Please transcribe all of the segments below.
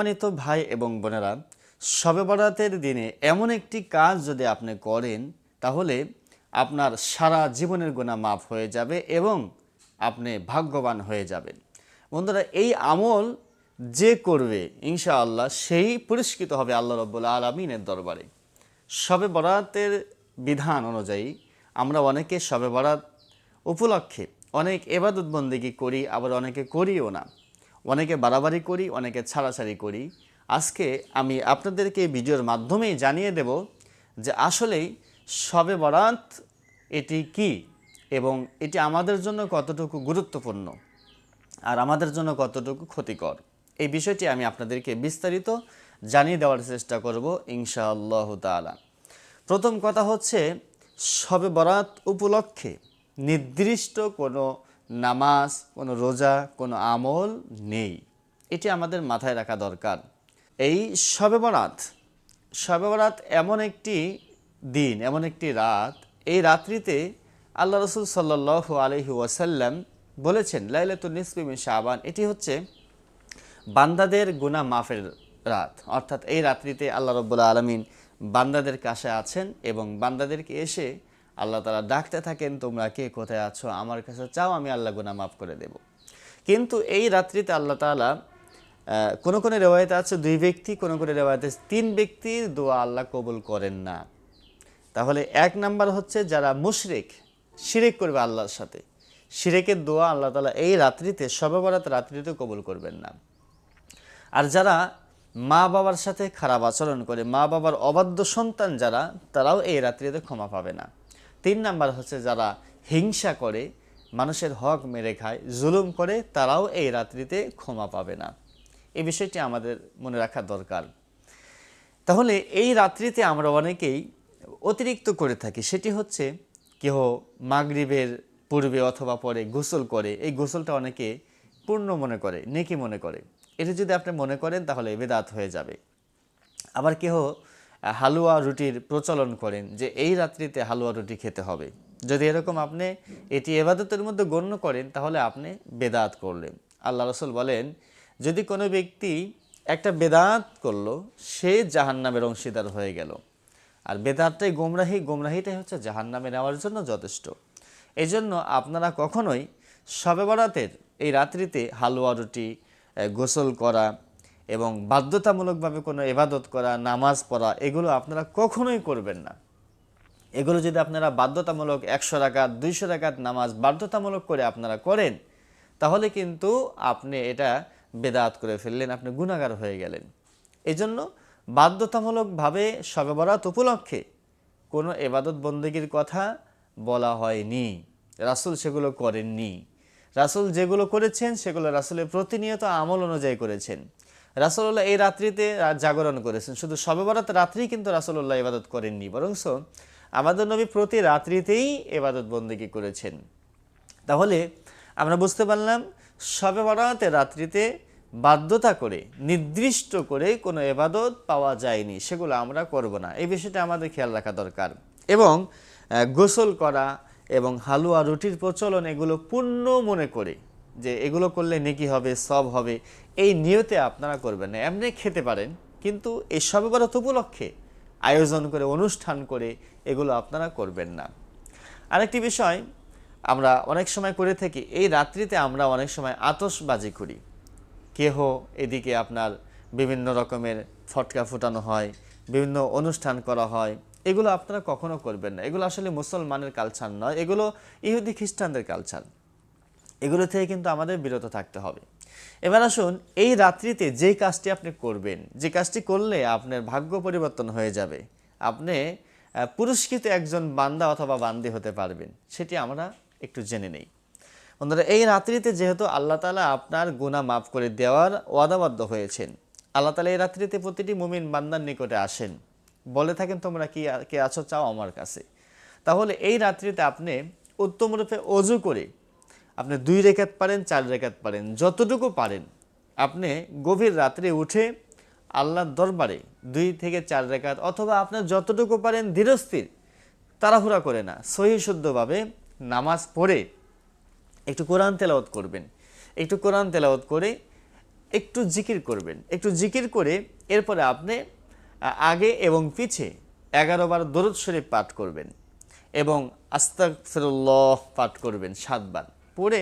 সম্মানিত ভাই এবং বোনেরা শবে বরাতের দিনে এমন একটি কাজ যদি আপনি করেন, তাহলে আপনার সারা জীবনের গুণা মাফ হয়ে যাবে এবং আপনি ভাগ্যবান হয়ে যাবেন। বন্ধুরা, এই আমল যে করবে, ইনশাআল্লাহ সেই পুরস্কৃত হবে আল্লাহ রব্বুল আলমিনের দরবারে। শবে বরাতের বিধান অনুযায়ী আমরা অনেকে শবে বরাত উপলক্ষে অনেক এবাদত বন্দিগি করি, আবার অনেকে করিও না। অনেকে বাড়াবাড়ি করি, অনেকে ছাড়াছাড়ি করি। আজকে আমি আপনাদেরকে এই ভিডিওর মাধ্যমেই জানিয়ে দেব যে আসলেই শবে বরাত এটি কি এবং এটি আমাদের জন্য কতটুকু গুরুত্বপূর্ণ আর আমাদের জন্য কতটুকু ক্ষতিকর। এই বিষয়টি আমি আপনাদেরকে বিস্তারিত জানিয়ে দেওয়ার চেষ্টা করব ইনশাআল্লাহ তাআলা। প্রথম কথা হচ্ছে, সবে বরাত উপলক্ষে নির্দিষ্ট কোনো নামাজ, কোনো রোজা, কোনো আমল নেই। এটি আমাদের মাথায় রাখা দরকার। এই শবে বরাত শবে বরাত এমন একটি দিন, এমন একটি রাত। এই রাত্রিতে আল্লাহ রসুল সাল্লাহ আলহি ওয়াসাল্লাম বলেছেন লাইলাতুল নিসফিমিন শাহবান এটি হচ্ছে বান্দাদের গুনাহ মাফের রাত। অর্থাৎ এই রাত্রিতে আল্লাহ রব্বুল্লা আলমিন বান্দাদের কাছে আছেন এবং বান্দাদেরকে এসে আল্লাহ তারা ডাকতে থাকেন তোমরা কে? কোথায় আছো? আমার কাছে চাও আমি আল্লাহ গুনাহ মাফ করে দেব। কিন্তু এই রাত্রিতে আল্লাহ আহ, কোনো কোনো রেওয়ায়তে আছে? দুই ব্যক্তি কোনো কোনো রেওয়ায়তে তিন ব্যক্তির দোয়া আল্লাহ কবুল করেন না। তাহলে এক নাম্বার হচ্ছে যারা মুশরিক শিরিক করবে আল্লাহর সাথে। শিরেকের দোয়া আল্লাহ তালা এই রাত্রিতে সবে বরাত রাত্রিতে কবুল করবেন না। আর যারা মা বাবার সাথে খারাপ আচরণ করে মা বাবার অবাধ্য সন্তান যারা তারাও এই রাত্রিতে ক্ষমা পাবে না। তিন নাম্বার হচ্ছে যারা হিংসা করে, মানুষের হক মেরে খায়, জুলুম করে, তারাও এই রাত্রিতে ক্ষমা পাবে না। এই বিষয়টি আমাদের মনে রাখা দরকার। তাহলে এই রাত্রিতে আমরা অনেকেই অতিরিক্ত করে থাকি। সেটি হচ্ছে কেহ মাগরিবের পূর্বে অথবা পরে গোসল করে, এই গোসলটা অনেকে পূর্ণ মনে করে, নেকি মনে করে। এটা যদি আপনি মনে করেন তাহলে বেদাত হয়ে যাবে। আবার কেহ হালুয়া রুটির প্রচলন করেন যে এই রাত্রিতে হালুয়া রুটি খেতে হবে। যদি এরকম আপনি এটি এবাদতের মধ্যে গণ্য করেন, তাহলে আপনি বেদাত করলেন। আল্লাহ রসুল বলেন, যদি কোনো ব্যক্তি একটা বেদাত করল, সে জাহান্নামের অংশীদার হয়ে গেল। আর বেদাতটাই গোমরাহি, গোমরাহিটাই হচ্ছে জাহান্নামে নেওয়ার জন্য যথেষ্ট। এই জন্য আপনারা কখনোই শবে বরাতের এই রাত্রিতে হালুয়া রুটি গোসল করা এবং বাধ্যতামূলকভাবে কোনো এবাদত করা, নামাজ পড়া, এগুলো আপনারা কখনোই করবেন না। এগুলো যদি আপনারা বাধ্যতামূলক একশো রাকাত, দুইশো রাকাত নামাজ বাধ্যতামূলক করে আপনারা করেন, তাহলে কিন্তু আপনি এটা বেদাত করে ফেললেন, আপনি গুণাগার হয়ে গেলেন। এই জন্য বাধ্যতামূলকভাবে শবে বরাত উপলক্ষে কোনো এবাদত বন্দীগীর কথা বলা হয়নি। রাসুল সেগুলো করেননি। রাসুল যেগুলো করেছেন, সেগুলো রাসূলের প্রতিনিয়ত আমল অনুযায়ী করেছেন। রাসূলুল্লাহ এই রাত্রিতে রাত জাগরণ করেছেন। শুধু শবে বরাত রাত্রেই কিন্তু রাসূলুল্লাহ ইবাদত করেননি। বরংস আমাদের নবী প্রতি রাত্রিতেই এবাদত বন্দী করেছেন। তাহলে আমরা বুঝতে পারলাম শবে বরাতের রাত্রিতে বাধ্যতা করে, নির্দিষ্ট করে কোনো এবাদত পাওয়া যায়নি। সেগুলো আমরা করব না। এই বিষয়টা আমাদের খেয়াল রাখা দরকার। এবং গোসল করা এবং হালুয়া, রুটির প্রচলন এগুলো পূর্ণ মনে করে যে এগুলো করলে নেকি হবে, সব হবে, এই নিয়তে আপনারা করবেন না। এমনি খেতে পারেন, কিন্তু এই শবে বরাত উপলক্ষে আয়োজন করে, অনুষ্ঠান করে এগুলো আপনারা করবেন না। আরেকটি বিষয়, আমরা অনেক সময় করে থাকি, এই রাত্রিতে আমরা অনেক সময় আতশবাজি করি। কেহ এদিকে আপনার বিভিন্ন রকমের ফটকা ফুটানো হয়, বিভিন্ন অনুষ্ঠান করা হয়, এগুলো আপনারা কখনো করবেন না। এগুলো আসলে মুসলমানের কালচার নয়, এগুলো ইহুদি খ্রিস্টানদের কালচার এগুলো থেকে কিন্তু আমাদের বিরত থাকতে হবে। এবার আসুন, এই রাত্রিতে যে কাজটি আপনি করবেন, যে কাজটি করলে আপনার ভাগ্য পরিবর্তন হয়ে যাবে। আপনি পুরস্কৃত একজন বান্দা অথবা বান্দি হতে পারবেন, সেটি আমরা একটু জেনে নেই। বন্ধুরা, এই রাত্রিতে যেহেতু আল্লাহ তালা আপনার গুণা মাফ করে দেওয়ার ওয়াদাবদ্ধ হয়েছেন, আল্লাহ তালা এই রাত্রিতে প্রতিটি মুমিন বান্দার নিকটে আসেন। বলে থাকেন, তোমরা কি, কে আছো? চাও আমার কাছে। তাহলে এই রাত্রিতে আপনি উত্তমরূপে অজু করে আপনি দুই রেখাত পারেন, চার রেখাত পারেন, যতটুকু পারেন। আপনি গভীর রাত্রে উঠে আল্লাহর দরবারে দুই থেকে চার রেখাত অথবা আপনার যতটুকু পারেন ধীরস্থির, তাড়াহুড়া করে না, সহি শুদ্ধভাবে নামাজ পড়ে একটু কোরআন তেলাওয়াত করবেন। একটু কোরআন তেলাওয়াত করে একটু জিকির করবেন। একটু জিকির করে এরপরে আপনি আগে এবং পিছে এগারো বার দরুদ শরীফ পাঠ করবেন এবং আস্তাগফিরুল্লাহ পাঠ করবেন সাতবার। পড়ে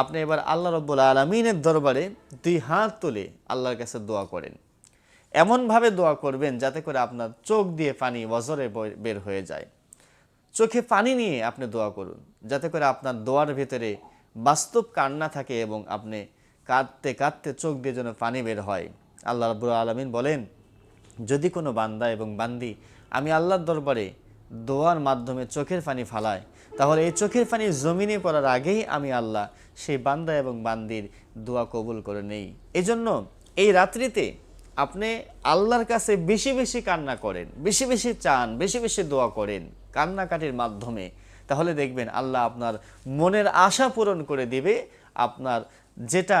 আপনি এবার আল্লাহ রব্বুল আলমিনের দরবারে দুই হাত তুলে আল্লাহর কাছে দোয়া করেন। এমনভাবে দোয়া করবেন যাতে করে আপনার চোখ দিয়ে পানি বজরে বের হয়ে যায়। চোখে পানি নিয়ে আপনি দোয়া করুন, যাতে করে আপনার দোয়ার ভিতরে বাস্তব কান্না থাকে এবং আপনি কাঁদতে কাঁদতে চোখ দিয়ে যেন পানি বের হয়। আল্লাহ রাব্বুল আলমিন বলেন, যদি কোনো বান্দা এবং বান্দি আমি আল্লাহর দরবারে দোয়ার মাধ্যমে চোখের পানি ফালায় তাহলে এই চোখের পানি জমিনে পড়ার আগেই আমি আল্লাহ সেই বান্দা এবং বান্দির দোয়া কবুল করে নেই। এজন্য এই রাত্রিতে আপনি আল্লাহর কাছে বেশি বেশি কান্না করেন, বেশি বেশি চান, বেশি বেশি দোয়া করেন কান্নাকাটির মাধ্যমে, তাহলে দেখবেন আল্লাহ আপনার মনের আশা পূরণ করে দিবে, আপনার যেটা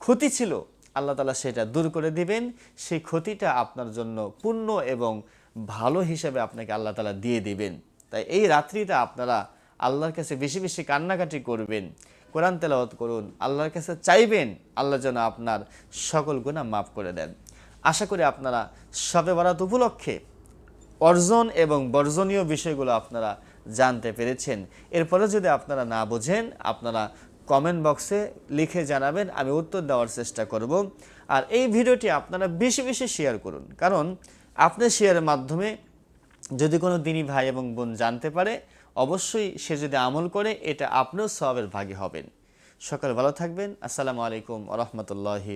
ক্ষতি ছিল আল্লাহ তালা সেটা দূর করে দিবেন, সেই ক্ষতিটা আপনার জন্য পূর্ণ এবং ভালো হিসেবে আপনাকে আল্লাহ তালা দিয়ে দিবেন। তাই এই রাত্রিটা আপনারা আল্লাহর কাছে বেশি বেশি কান্নাকাটি করবেন, কোরআন তেলাওয়াত করুন, আল্লাহর কাছে চাইবেন, আল্লাহ যেন আপনার সকল গুণা মাফ করে দেন। আশা করি আপনারা সবে বারাত উপলক্ষে অর্জন এবং বর্জনীয় বিষয়গুলো আপনারা জানতে পেরেছেন। এরপরে যদি আপনারা না বোঝেন, আপনারা কমেন্ট বক্সে লিখে জানাবেন, আমি উত্তর দেওয়ার চেষ্টা করব। আর এই ভিডিওটি আপনারা বেশি বেশি শেয়ার করুন, কারণ আপনি শেয়ারের মাধ্যমে যদি কোনো দিনই ভাই এবং বোন জানতে পারে, অবশ্যই সে যদি আমল করে, এটা আপনিও সবের ভাগে হবেন। সকাল ভালো থাকবেন। আসসালামু আলাইকুম রহমতুল্লাহি